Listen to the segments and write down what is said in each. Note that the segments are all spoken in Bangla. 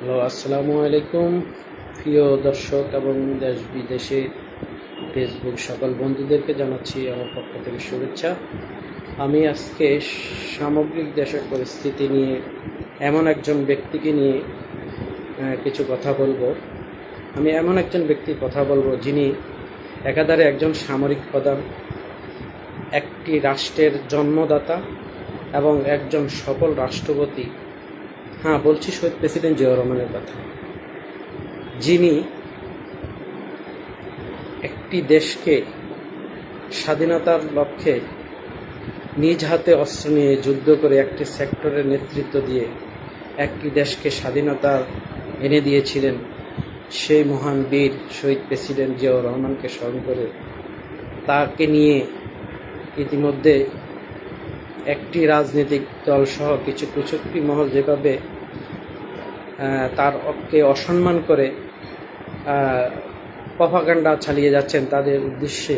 হ্যালো, আসসালামু আলাইকুম। প্রিয় দর্শক এবং দেশ বিদেশে ফেসবুক সকল বন্ধুদেরকে জানাচ্ছি আমার পক্ষ থেকে শুভেচ্ছা। আমি আজকে সামগ্রিক দেশের পরিস্থিতি নিয়ে এমন একজন ব্যক্তিকে নিয়ে কিছু কথা বলব। আমি এমন একজন ব্যক্তির কথা বলব যিনি একাধারে একজন সামরিক প্রধান, একটি রাষ্ট্রের জন্মদাতা এবং একজন সফল রাষ্ট্রপতি। হ্যাঁ বলছি শহীদ প্রেসিডেন্ট জিয়াউর রহমানের কথা। যিনি একটি দেশকে স্বাধীনতার লক্ষ্যে নিজ হাতে অস্ত্র নিয়ে যুদ্ধ করে একটি সেক্টরের নেতৃত্ব দিয়ে একটি দেশকে স্বাধীনতা এনে দিয়েছিলেন, সেই মহান বীর শহীদ প্রেসিডেন্ট জিয়াউর রহমানকে স্মরণ করে তাকে নিয়ে ইতিমধ্যে একটি রাজনৈতিক দল সহ কিছু কুচক্রী মহল যেভাবে তার অসম্মান করে প্রভাকাণ্ডা চালিয়ে যাচ্ছেন, তাদের উদ্দেশ্যে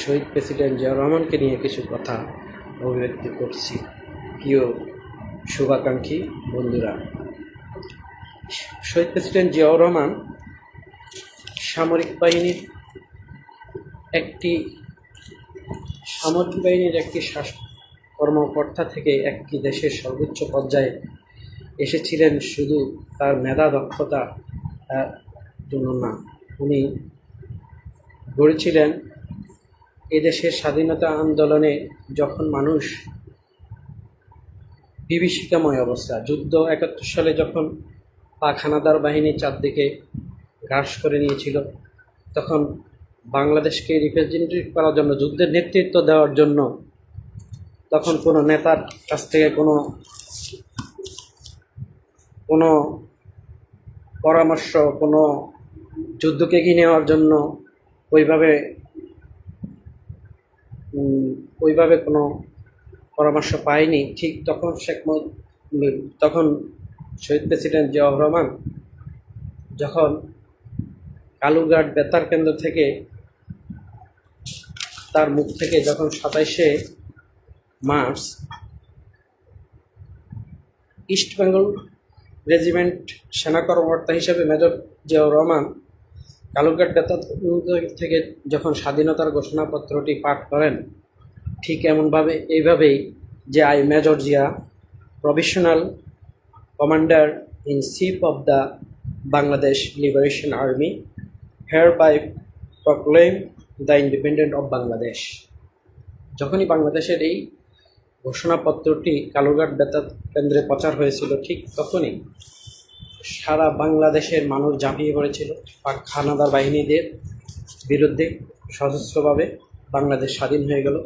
শহীদ প্রেসিডেন্ট জিয়াউর রহমানকে নিয়ে কিছু কথা অভিব্যক্তি করছি। প্রিয় শুভাকাঙ্ক্ষী বন্ধুরা, শহীদ প্রেসিডেন্ট জিয়াউর রহমান সামরিক বাহিনীর একটি, সামরিক বাহিনীর একটি শাস কর্মকর্তা থেকে একটি দেশের সর্বোচ্চ পর্যায়ে এসেছিলেন শুধু তার মেধা দক্ষতা জন্য না উনি গড়েছিলেন এদেশের স্বাধীনতা আন্দোলনে যখন মানুষ বিভীষিকাময় অবস্থা, যুদ্ধ একাত্তর সালে যখন পাক হানাদার বাহিনী চারদিকে গ্রাস করে নিয়েছিল, তখন বাংলাদেশকে রিপ্রেজেন্টেটিভ করার জন্য, যুদ্ধের নেতৃত্ব দেওয়ার জন্য তখন কোনো নেতার কাছ থেকে কোনো কোনো পরামর্শ, কোনো যুদ্ধকে এগিয়ে নেওয়ার জন্য ওইভাবে ওইভাবে কোনো পরামর্শ পায়নি। ঠিক তখন শেখ তখন শহীদ প্রেসিডেন্ট জিয়াউর রহমান যখন কালুঘাট বেতার কেন্দ্র থেকে তার মুখ থেকে যখন সাতাইশে মার্চ ইস্ট বেঙ্গল রেজিমেন্ট সেনা কর্মকর্তা হিসেবে মেজর জিয়াউর রহমান কালুঘাট বেতার থেকে যখন স্বাধীনতার ঘোষণাপত্রটি পাঠ করেন, ঠিক এমনভাবে, এইভাবেই যে I major Zia provisional commander in chief of the Bangladesh liberation army hereby proclaim the independent of Bangladesh যখনই বাংলাদেশের এই ঘোষণাপত্রটি কালুঘাট বেতার কেন্দ্রে প্রচার হয়েছিল ঠিক তখনই সারা বাংলাদেশের মানুষ ঝাঁপিয়ে পড়েছিল পাক খানাদার বাহিনীদের বিরুদ্ধে সশস্ত্রভাবে বাংলাদেশ স্বাধীন হয়ে গেল।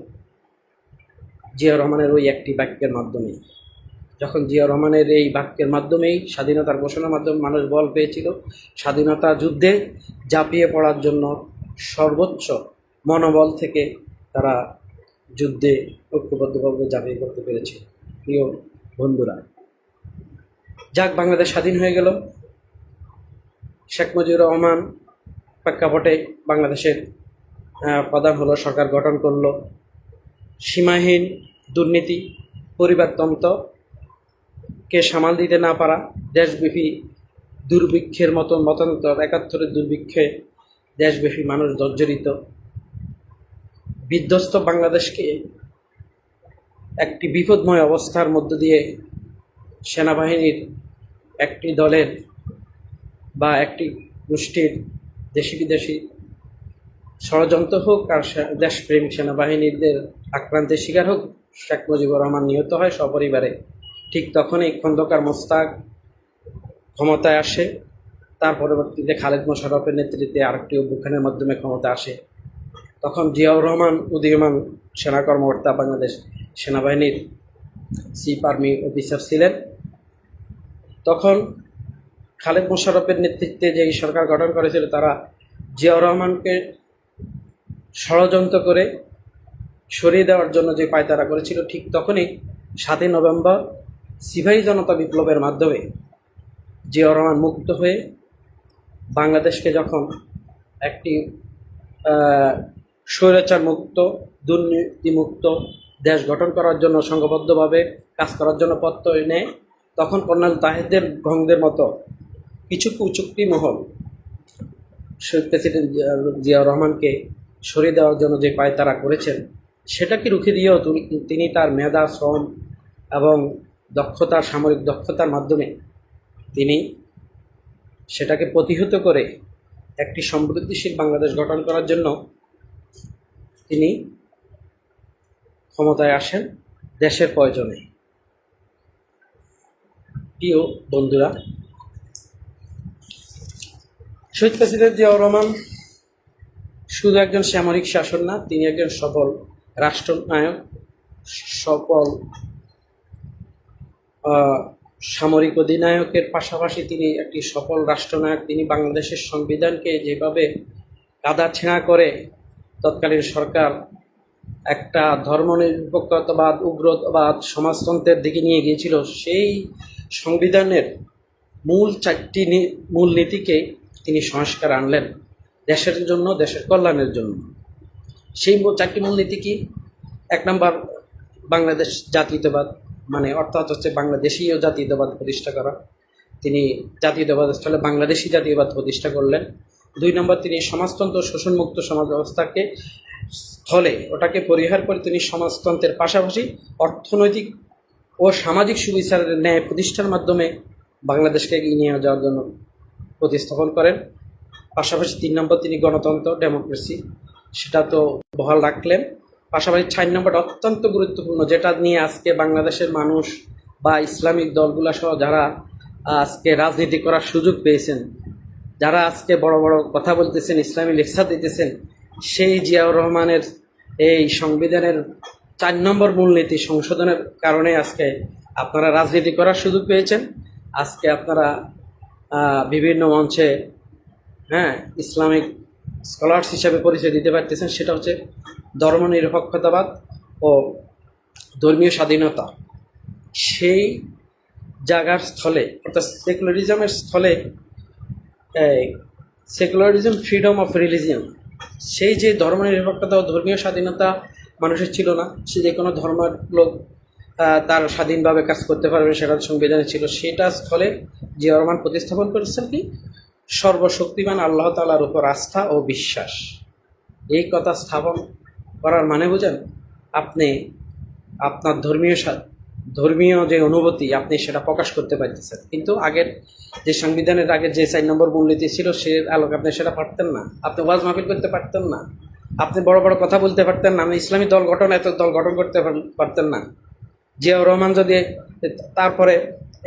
জিয়া রহমানের ওই একটি বাক্যের মাধ্যমে যখন জিয়া রহমানের এই বাক্যের মাধ্যমেই স্বাধীনতার ঘোষণার মাধ্যমে মানুষ বল পেয়েছিল, স্বাধীনতা যুদ্ধে ঝাঁপিয়ে পড়ার জন্য সর্বোচ্চ মনোবল থেকে তারা যুদ্ধে ঐক্যবদ্ধভাবে ঝাঁপিয়ে করতে পেরেছে। প্রিয় বন্ধুরা, যাক, বাংলাদেশ স্বাধীন হয়ে গেল। শেখ মুজিবুর রহমান প্রেক্ষাপটে বাংলাদেশের প্রধান হলো সরকার গঠন করল। সীমাহীন দুর্নীতি পরিবারতন্ত্রকে সামাল দিতে না পারা, দেশব্যাপী দুর্ভিক্ষের মতো মতান্তর, একাত্তরের দুর্ভিক্ষে দেশব্যাপী মানুষ জর্জরিত। বিধ্বস্ত বাংলাদেশকে একটি বিপদময় অবস্থার মধ্য দিয়ে সেনাবাহিনীর একটি দলের বা একটি গোষ্ঠীর দেশি বিদেশি ষড়যন্ত্র হোক আর দেশপ্রেমিক সেনাবাহিনীদের আক্রান্তের শিকার হোক, শেখ মুজিবুর রহমান নিহত হয় সপরিবারে। ঠিক তখনই খন্দকার মোস্তাক ক্ষমতায় আসে। তার পরবর্তীতে খালেদ মোশাররফের নেতৃত্বে আরেকটি অভ্যুত্থানের মাধ্যমে ক্ষমতা আসে। তখন জিয়াউর রহমান উদীয়মান সেনা কর্মকর্তা বাংলাদেশ সেনাবাহিনীর চিফ আর্মি অফিসার ছিলেন। তখন খালেদ মোশাররফের নেতৃত্বে যে সরকার গঠন করেছিল, তারা জিয়াউর রহমানকে ষড়যন্ত্র করে সরিয়ে দেওয়ার জন্য যে পায়তারা করেছিল, ঠিক তখনই সাতই নভেম্বর সিপাহী জনতা বিপ্লবের মাধ্যমে জিয়াউর রহমান মুক্ত হয়ে বাংলাদেশকে যখন একটি স্বৈরাচার মুক্ত দুর্নীতিমুক্ত, দেশ গঠন করার জন্য সংঘবদ্ধভাবে কাজ করার জন্য পত্র নেয় তখন কর্নেল তাহেদের ভঙ্গদের মতো কিছু কুচুক্তি মহল প্রেসিডেন্ট জিয়া- জিয়াউর রহমানকে সরিয়ে দেওয়ার জন্য যে পায় তারা করেছেন সেটাকে রুখে দিয়েও তিনি তার মেধা, শ্রম এবং দক্ষতার সামরিক দক্ষতার মাধ্যমে তিনি সেটাকে প্রতিহত করে একটি সমৃদ্ধিশীল বাংলাদেশ গঠন করার জন্য তিনি ক্ষমতায় আসেন দেশের প্রয়োজনে। প্রিয় বন্ধুরা, শহীদ প্রেসিডেন্ট জিয়াউর রহমান শুধু একজন সামরিক শাসন না, তিনি একজন সফল রাষ্ট্রনায়ক, সফল সামরিক অধিনায়কের পাশাপাশি তিনি একটি সফল রাষ্ট্রনায়ক। তিনি বাংলাদেশের সংবিধানকে যেভাবে কাদা ছেঁড়া করে তৎকালীন সরকার একটা ধর্মনিরপেক্ষতাবাদ, উগ্রবাদ, সমাজতন্ত্রের দিকে নিয়ে গিয়েছিল, সেই সংবিধানের মূল চারটি মূল নীতিকে তিনি সংস্কার আনলেন, দেশের জন্য, দেশের কল্যাণের জন্য। সেই চারটি মূল- মূলনীতি কি? এক নম্বর, বাংলাদেশ জাতীয়তাবাদ মানে অর্থাৎ হচ্ছে বাংলাদেশীয় জাতীয়তাবাদ প্রতিষ্ঠা করা। তিনি জাতীয়তাবাদ স্থলে বাংলাদেশি জাতীয়বাদ প্রতিষ্ঠা করলেন। দুই নম্বর, তিনি সমাজতন্ত্র শোষণমুক্ত সমাজ ব্যবস্থাকে স্থলে ওটাকে পরিহার করে তিনি সমাজতন্ত্রের পাশাপাশি অর্থনৈতিক ও সামাজিক সুবিচারের ন্যায় প্রতিষ্ঠার মাধ্যমে বাংলাদেশকে এগিয়ে নিয়ে যাওয়ার জন্য প্রতিস্থাপন করেন। পাশাপাশি তিন নম্বর, তিনি গণতন্ত্র, ডেমোক্রেসি, সেটা তো বহাল রাখলেন। পাশাপাশি চার নম্বরটা অত্যন্ত গুরুত্বপূর্ণ, যেটা নিয়ে আজকে বাংলাদেশের মানুষ বা ইসলামিক দলগুলা সহ যারা আজকে রাজনীতি করার সুযোগ পেয়েছেন যারা আজকে বড় বড় কথা বলতেছেন, ইসলামী লেকচার দিতেছেন, সেই জিয়াউর রহমানের এই সংবিধানের চার নম্বর মূলনীতি সংশোধনের কারণে আজকে আপনারা রাজনীতি করার সুযোগ পেয়েছেন। আজকে আপনারা বিভিন্ন মঞ্চে হ্যাঁ ইসলামিক স্কলার্স হিসাবে পরিচয় দিতে পারতেছেন, সেটা হচ্ছে ধর্মনিরপেক্ষতাবাদ ও ধর্মীয় স্বাধীনতা। সেই জায়গার স্থলে, অর্থাৎ সেকুলারিজমের স্থলে সেকুলারিজম ফ্রিডম অফ রিলিজিয়ন সেই যে ধর্মনিরপেক্ষতা ও ধর্মীয় স্বাধীনতা মানুষের ছিল না, সে যে কোনো ধর্মের লোক তার স্বাধীনভাবে কাজ করতে পারবে, সেটা সংবিধানে ছিল। সেটা স্থলে জিয়া রহমান প্রতিস্থাপন করেছেন কি? সর্বশক্তিমান আল্লাহ তালার উপর আস্থা ও বিশ্বাস। এই কথা স্থাপন করার মানে বুঝেন আপনি আপনার ধর্মীয় ধর্মীয় যে অনুভূতি, আপনি সেটা প্রকাশ করতে পারতেছেন। কিন্তু আগের যে সংবিধানের আগে যে চার নম্বর মূলনীতি ছিল, সে আলোকে আপনি সেটা পারতেন না। আপনি ওয়াজ মাহফিল করতে পারতেন না। আপনি বড় বড় কথা বলতে পারতেন না। আপনি ইসলামী দল গঠন, এত দল গঠন করতে পারতেন না। জিয়াউর রহমান যদি তারপরে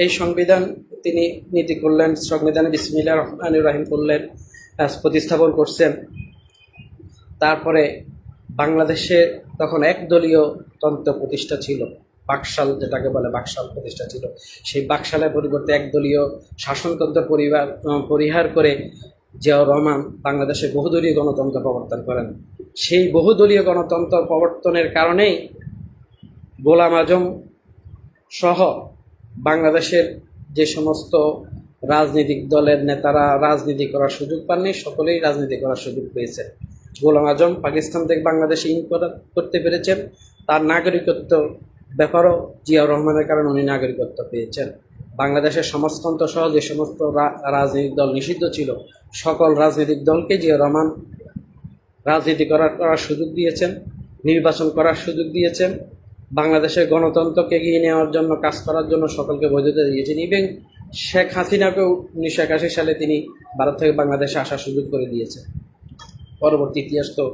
এই সংবিধান তিনি নীতি করলেন সংবিধানে বিসমিল্লা রহমান রাহিম করলেন প্রতিস্থাপন করছেন, তারপরে বাংলাদেশে তখন একদলীয় তন্ত্র প্রতিষ্ঠা ছিল। বাকশাল যেটাকে বলে বাকশাল প্রতিষ্ঠা ছিল। সেই বাকশালের পরিবর্তে একদলীয় শাসনতন্ত্র পরিবার পরিহার করে জিয়াউর রহমান বাংলাদেশে বহুদলীয় গণতন্ত্র প্রবর্তন করেন। সেই বহুদলীয় গণতন্ত্র প্রবর্তনের কারণেই গোলাম আজম সহ বাংলাদেশের যে সমস্ত রাজনৈতিক দলের নেতারা রাজনীতি করার সুযোগ পাননি, সকলেই রাজনীতি করার সুযোগ পেয়েছে। গোলাম আজম পাকিস্তান থেকে বাংলাদেশে ইন করতে পেরেছেন। তার নাগরিকত্ব ব্যাপারও জিয়াউর রহমানের কারণে উনি নাগরিকত্ব পেয়েছেন। বাংলাদেশের সমাজতন্ত্র সহ যে সমস্ত রাজনৈতিক দল নিষিদ্ধ ছিল, সকল রাজনৈতিক দলকে জিয়াউর রহমান রাজনীতি করার করার সুযোগ দিয়েছেন, নির্বাচন করার সুযোগ দিয়েছেন, বাংলাদেশের গণতন্ত্রকে এগিয়ে নেওয়ার জন্য, কাজ করার জন্য সকলকে বৈধতা দিয়েছেন। ইভেন শেখ হাসিনাকেও উনিশশো একাশি সালে তিনি ভারত থেকে বাংলাদেশে আসার সুযোগ করে দিয়েছেন। পরবর্তী ইতিহাস তো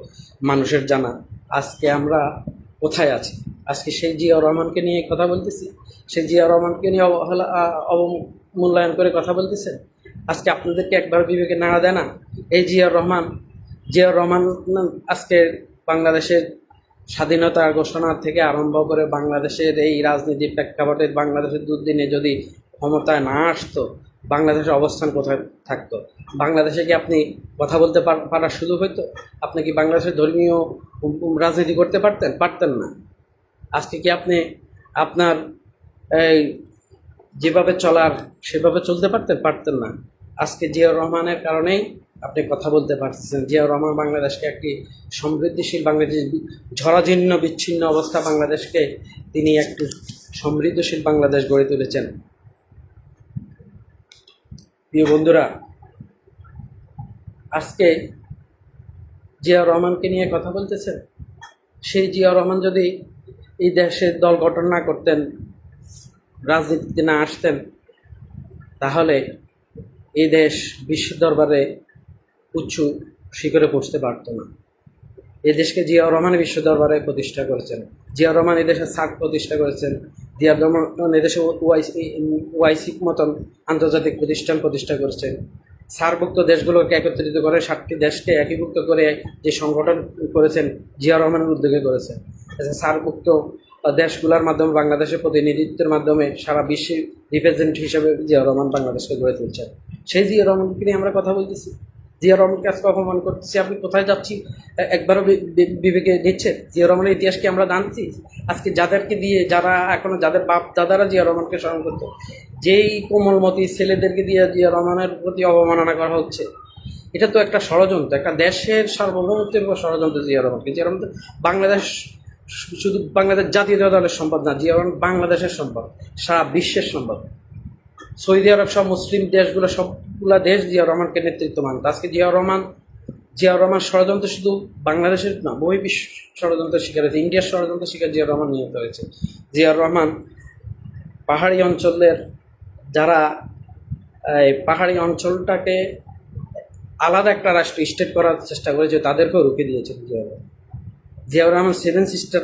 মানুষের জানা। আজকে আমরা কোথায় আছে? আজকে সেই জিয়াউর রহমানকে নিয়ে কথা বলতেছি। সেই জিয়াউর রহমানকে নিয়ে অবহেলা অবমূল্যায়ন করে কথা বলতেছেন। আজকে আপনাদেরকে একবার বিবেকে নাড়া দেয় না? এই জিয়াউর রহমান জিয়াউর রহমান আজকে বাংলাদেশের স্বাধীনতা ঘোষণা থেকে আরম্ভ করে বাংলাদেশের এই রাজনীতি প্রেক্ষাপটে বাংলাদেশের দুর্দিনে যদি ক্ষমতায় না আসতো বাংলাদেশের অবস্থান কোথায় থাকতো? বাংলাদেশে কি আপনি কথা বলতে পার- পারার সুযোগ হইতো? আপনি কি বাংলাদেশের ধর্মীয় রাজনীতি করতে পারতেন? পারতেন না। আজকে কি আপনি আপনার এই যেভাবে চলার, সেভাবে চলতে পারতেন? পারতেন না। আজকে জিয়াউর রহমানের কারণেই আপনি কথা বলতে পারতেছেন। জিয়াউর রহমান বাংলাদেশকে একটি সমৃদ্ধিশীল বাংলাদেশ ঝরাজীর্ণ বিচ্ছিন্ন অবস্থা বাংলাদেশকে তিনি একটি সমৃদ্ধশীল বাংলাদেশ গড়ে তুলেছেন। প্রিয় বন্ধুরা, আজকে জিয়াউর রহমানকে নিয়ে কথা বলতেছেন। সেই জিয়াউর রহমান যদি এই দেশের দল গঠন না করতেন, রাজনীতিতে না আসতেন, তাহলে এই দেশ বিশ্ব দরবারে উচ্চ শিখরে পৌঁছতে পারতো না। এই দেশকে জিয়াউর রহমান বিশ্ব দরবারে প্রতিষ্ঠা করেছেন। জিয়াউর রহমান এই দেশের সার্ক প্রতিষ্ঠা করেছেন। জিয়াউর রহমান এদেশে ওয়াইসি ওয়াইসি মতন আন্তর্জাতিক প্রতিষ্ঠান প্রতিষ্ঠা করেছেন। সারভুক্ত দেশগুলোকে একত্রিত করে সাতটি দেশকে একীভূত করে যে সংগঠন করেছেন, জিয়া রহমানের উদ্যোগে করেছেন। সারভুক্ত দেশগুলোর মাধ্যমে বাংলাদেশের প্রতিনিধিত্বের মাধ্যমে সারা বিশ্বে রিপ্রেজেন্ট হিসেবে জিয়া রহমান বাংলাদেশকে গড়ে তুলছেন। সেই জিয়া রহমানকে নিয়ে আমরা কথা বলতেছি। জিয়া রহমানকে আজকে অপমান করতেছি, আপনি কোথায় যাচ্ছি একবারও বিবেকে নিচ্ছে জিয়া রহমানের ইতিহাসকে আমরা জানছি? আজকে যাদেরকে দিয়ে, যারা এখনও যাদের বাপ দাদারা জিয়া রহমানকে স্মরণ করতো, যেই কোমলমতি ছেলেদেরকে দিয়ে জিয়া রহমানের প্রতি অবমাননা করা হচ্ছে, এটা তো একটা ষড়যন্ত্র, একটা দেশের সার্বভৌমত্বের উপর ষড়যন্ত্র জিয়া রহমানকে। জিয়া রহমান বাংলাদেশ শুধু বাংলাদেশ জাতীয় দলের সম্পদ না, জিয়া রহমান বাংলাদেশের সম্পদ, সারা বিশ্বের সম্পদ। সৌদি আরব সব মুসলিম দেশগুলো সবগুলা দেশ জিয়া রহমানকে নেতৃত্ব মানত আজকে জিয়া রহমান জিয়া রহমান ষড়যন্ত্র শুধু বাংলাদেশের না, বহি বিশ্ব ষড়যন্ত্রের শিকার হয়েছে। ইন্ডিয়ার ষড়যন্ত্রের শিকার জিয়া রহমান নিহত হয়েছে। জিয়াউর রহমান পাহাড়ি অঞ্চলের যারা, এই পাহাড়ি অঞ্চলটাকে আলাদা একটা রাষ্ট্র, স্টেট করার চেষ্টা করেছে, তাদেরকেও রুখে দিয়েছেন Ziaur Rahman. Ziaur Rahman seven sister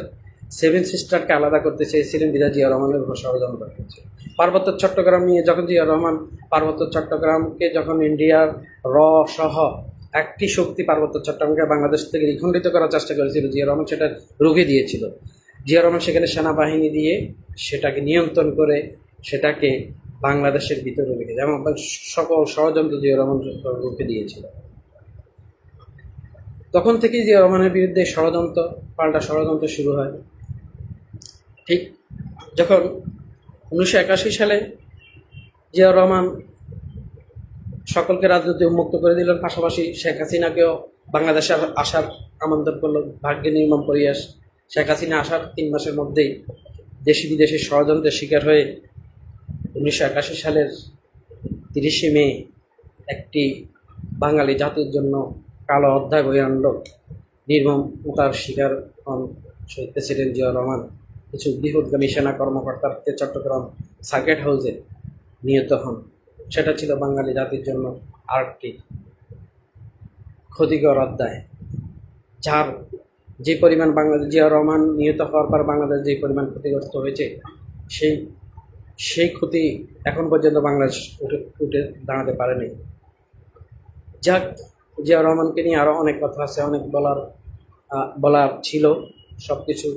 seven সিস্টারকে আলাদা করতে চেয়েছিলেন বিদা জিয়া রহমানের উপর ষড়যন্ত্র করেছে। পার্বত্য চট্টগ্রাম নিয়ে যখন জিয়া রহমান পার্বত্য চট্টগ্রামকে যখন ইন্ডিয়ার র সহ একটি শক্তি পার্বত্য চট্টগ্রামকে বাংলাদেশ থেকে দ্বিখণ্ডিত করার চেষ্টা করেছিল, জিয়া রহমান সেটা রুখে দিয়েছিল। জিয়া রহমান সেখানে সেনাবাহিনী দিয়ে সেটাকে নিয়ন্ত্রণ করে সেটাকে বাংলাদেশের ভিতরে রেখে যেমন সকল ষড়যন্ত্র জিয়া রহমান রুখে দিয়েছিল। তখন থেকেই জিয়া রহমানের বিরুদ্ধে ষড়যন্ত্র, পাল্টা ষড়যন্ত্র শুরু হয়। ঠিক? যখন উনিশশো একাশি সালে জিয়াউর রহমান সকলকে রাজনীতি উন্মুক্ত করে দিলেন, পাশাপাশি শেখ হাসিনাকেও বাংলাদেশে আসার- আমন্ত্রণ করল ভাগ্যে নির্মম পরিয়াস শেখ হাসিনা আসার তিন মাসের মধ্যেই দেশি বিদেশি ষড়যন্ত্রের শিকার হয়ে উনিশশো একাশি সালের তিরিশে মে একটি বাঙালি জাতির জন্য কালো অধ্যায় বয়ে আনলো। নির্মমতার শিকার হন শহীদ প্রেসিডেন্ট জিয়া রহমান। কিছু বৃহৎগামী সেনা কর্মকর্তার হাতে চট্টগ্রাম সার্কিট হাউসে নিহত হন। সেটা ছিল বাঙালি জাতির জন্য আরেকটি ক্ষতিকর অধ্যায়। যার যে পরিমাণ বাংলাদেশ জিয়া রহমান নিহত হওয়ার পর বাংলাদেশ যে পরিমাণ ক্ষতিগ্রস্ত হয়েছে, সেই সেই ক্ষতি এখন পর্যন্ত বাংলাদেশ উঠে উঠে দাঁড়াতে পারেনি। যাক, জিয়া রহমানকে নিয়ে আরও অনেক কথা আছে, অনেক বলার বলার ছিল সব কিছু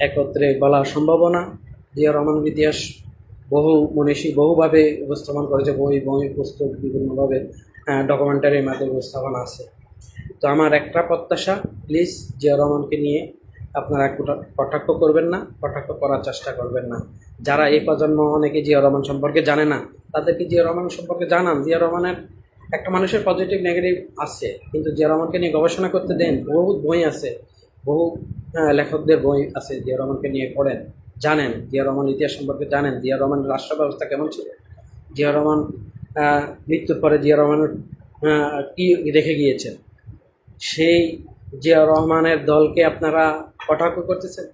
একত্রে বলা সম্ভব না জিয়া রহমানের ইতিহাস বহু মনীষী বহুভাবে উপস্থাপন করেছে, বই বই, পুস্তক বিভিন্নভাবে ডকুমেন্টারির মাধ্যমে উপস্থাপন আছে। তো আমার একটা প্রত্যাশা প্লিজ জিয়া রহমানকে নিয়ে আপনারা কোটা- কটাক্ষ করবেন না, কটাক্ষ করার চেষ্টা করবেন না। যারা এই প্রজন্ম অনেকে জিয়া রহমান সম্পর্কে জানে না, তাদেরকে জিয়া রহমান সম্পর্কে জানান। জিয়া রহমানের একটা মানুষের পজিটিভ নেগেটিভ আছে, কিন্তু জিয়া রহমানকে নিয়ে গবেষণা করতে দেন বহু বই আছে। বহু লেখকদের বই আছে জিয়া রহমানকে নিয়ে পড়েন, জানেন, জিয়া রহমান ইতিহাস সম্পর্কে জানেন, জিয়া রহমানের রাষ্ট্র ব্যবস্থা কেমন ছিল? জিয়া রহমান মৃত্যুর পরে জিয়া রহমানের কি রেখে গিয়েছেন? সেই জিয়া রহমানের দলকে আপনারা কটাক্ষ করতেছেন?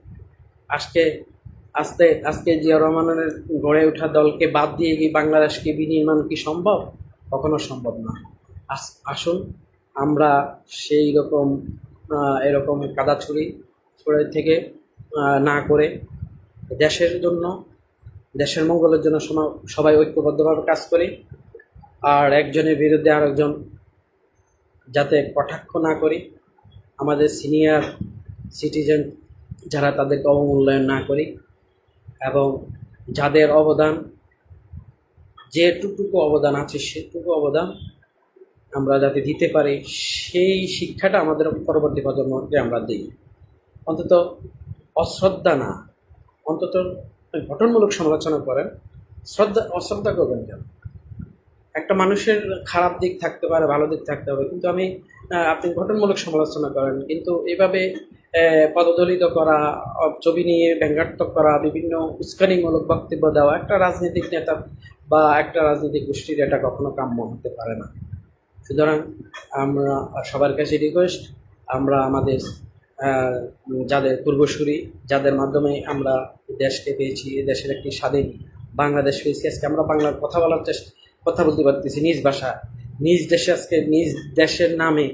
আজকে, আস্তে, আজকে জিয়া রহমানের গড়ে ওঠা দলকে বাদ দিয়ে কি বাংলাদেশকে বিনির্মাণ কি সম্ভব? কখনো সম্ভব না। আস- আসুন, আমরা সেই রকম এরকম কাদা ছুরি ছড়ে থেকে না করে দেশের জন্য, দেশের মঙ্গলের জন্য সবাই ঐক্যবদ্ধভাবে কাজ করি। আর একজনের বিরুদ্ধে আরেকজন যাতে কটাক্ষ না করি। আমাদের সিনিয়র সিটিজেন যারা তাদেরকে অবমূল্যায়ন না করি এবং যাদের অবদান, যেটুকু অবদান আছে সেটুকু অবদান আমরা যাতে দিতে পারি, সেই শিক্ষাটা আমাদের পরবর্তী প্রজন্মকে আমরা দিই। অন্তত অশ্রদ্ধা না, অন্তত গঠনমূলক সমালোচনা করেন। শ্রদ্ধা, অশ্রদ্ধা করবেন কেন? একটা মানুষের খারাপ দিক থাকতে পারে, ভালো দিক থাকতে হবে, কিন্তু আমি আপনি গঠনমূলক সমালোচনা করেন, কিন্তু এভাবে পদদলিত করা ছবি নিয়ে ব্যঙ্গাত্মক করা, বিভিন্ন উস্কানিমূলক বক্তব্য দেওয়া, একটা রাজনৈতিক নেতা বা একটা রাজনৈতিক গোষ্ঠীর এটা কখনো কাম্য হতে পারে না। সুতরাং আমরা সবার কাছে রিকোয়েস্ট আমরা আমাদের যাদের পূর্বসূরি, যাদের মাধ্যমে আমরা দেশকে পেয়েছি এই দেশের একটি স্বাধীন বাংলাদেশ পেয়েছি। আজকে আমরা বাংলার কথা বলার চেষ্টা, কথা বলতে পারতেছি নিজ ভাষা নিজ দেশে আজকে, নিজ দেশের নামে,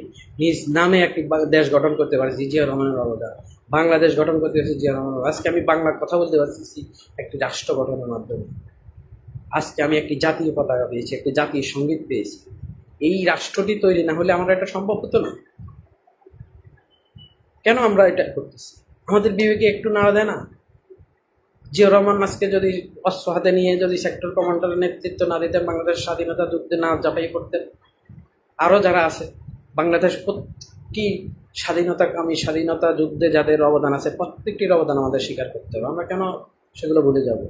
নিজ নামে একটি দেশ গঠন করতে পারছি জিয়া রহমানের অবদান। বাংলাদেশ গঠন করতে পারছি জিয়া অবদান। আজকে আমি বাংলার কথা বলতে পারতেছি একটি রাষ্ট্র গঠনের মাধ্যমে। আজকে আমি একটি জাতীয় পতাকা পেয়েছি, একটি জাতীয় সংগীত পেয়েছি। এই রাষ্ট্রটি তৈরি না হলে আমরা এটা সম্ভব হতো না। কেন আমরা এটা করতেছি? আমাদের বিবেকে একটু নাড়া দেয় না? জিয়া রহমান আজকে যদি অস্ত্র হাতে নিয়ে যদি সেক্টর কমান্ডারের নেতৃত্ব না দিতেন, বাংলাদেশ স্বাধীনতা যুদ্ধে না ঝাঁপাই করতেন, আরও যারা আছে, বাংলাদেশ প্রত্যেকটি স্বাধীনতাকামী স্বাধীনতা যুদ্ধে যাদের অবদান আছে, প্রত্যেকটির অবদান আমাদের স্বীকার করতে হবে। আমরা কেন সেগুলো ভুলে যাব?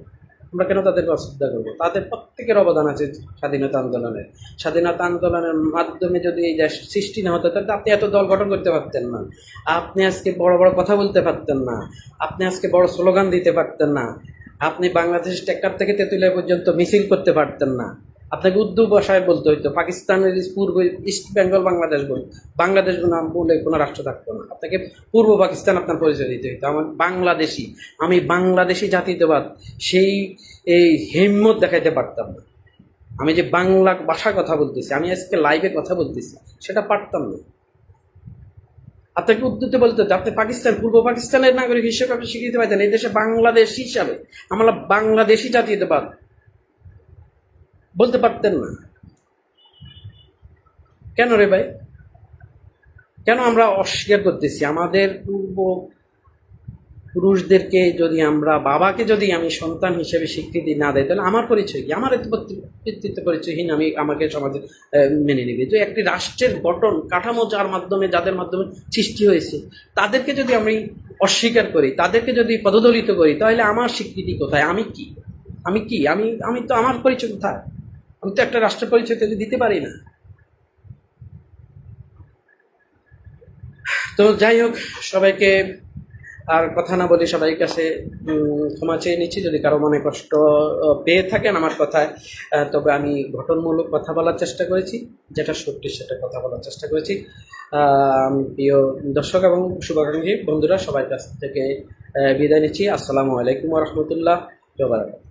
আমরা কেন তাদেরকে অশ্রদ্ধা করব? তাদের প্রত্যেকের অবদান আছে স্বাধীনতা আন্দোলনের। স্বাধীনতা আন্দোলনের মাধ্যমে যদি এই দেশ সৃষ্টি না হতো, তাহলে আপনি এত দল গঠন করতে পারতেন না। আপনি আজকে বড় বড় কথা বলতে পারতেন না। আপনি আজকে বড় স্লোগান দিতে পারতেন না। আপনি বাংলাদেশ টেক্কার থেকে তেঁতুলিয়া পর্যন্ত মিছিল করতে পারতেন না। আপনাকে উর্দু ভাষায় বলতে হইতো, পাকিস্তানের পূর্ব ইস্ট বেঙ্গল বাংলাদেশ বল বাংলাদেশ নাম বলে কোনো রাষ্ট্র থাকতো না। আপনাকে পূর্ব পাকিস্তান আপনার পরিচয় দিতে হইতো। আমার বাংলাদেশি, আমি বাংলাদেশি জাতীয়তাবাদ, সেই এই হিম্মত দেখাইতে পারতাম না। আমি যে বাংলা ভাষা কথা বলতেছি, আমি আজকে লাইভে কথা বলতেছি, সেটা পারতাম না। আপনাকে উদ্যুতে বলতে হতো আপনি পাকিস্তান, পূর্ব পাকিস্তানের নাগরিক হিসেবে আপনি স্বীকৃতি পাইতেন, এই দেশে বাংলাদেশ হিসাবে। আমরা বাংলাদেশি জাতীয়তাবাদ বলতে পারতেন না। কেন রে ভাই? কেন আমরা অস্বীকার করতেছি? আমাদের পূর্ব পুরুষদেরকে যদি আমরা, বাবাকে যদি আমি সন্তান হিসেবে স্বীকৃতি না দেয় তাহলে আমার পরিচয় কি? আমার ব্যক্তিত্ব পরিচয়হীন আমি আমাকে সমাজে মেনে নেবে। যে একটি রাষ্ট্রের গঠন, কাঠামো যার মাধ্যমে, যাদের মাধ্যমে সৃষ্টি হয়েছে, তাদেরকে যদি আমি অস্বীকার করি, তাদেরকে যদি পদদলিত করি, তাহলে আমার স্বীকৃতি কোথায়? আমি কি? আমি কি? আমি আমি তো, আমার পরিচয় কোথায়? আমি তো একটা রাষ্ট্র পরিচয় তো দিতে পারি না। তো যাই হোক, সবাইকে আর কথা না বলে সবাই কাছে ক্ষমা চেয়ে নিচ্ছি। যদি কারও মনে কষ্ট পেয়ে থাকেন আমার কথায় তবে আমি গঠনমূলক কথা বলার চেষ্টা করেছি, যেটা সত্যি সেটা কথা বলার চেষ্টা করেছি। প্রিয় দর্শক এবং শুভাকাঙ্ক্ষী বন্ধুরা সবার কাছ থেকে বিদায় নিচ্ছি। আসসালামু আলাইকুম রহমতুল্লাহ জবারাকাত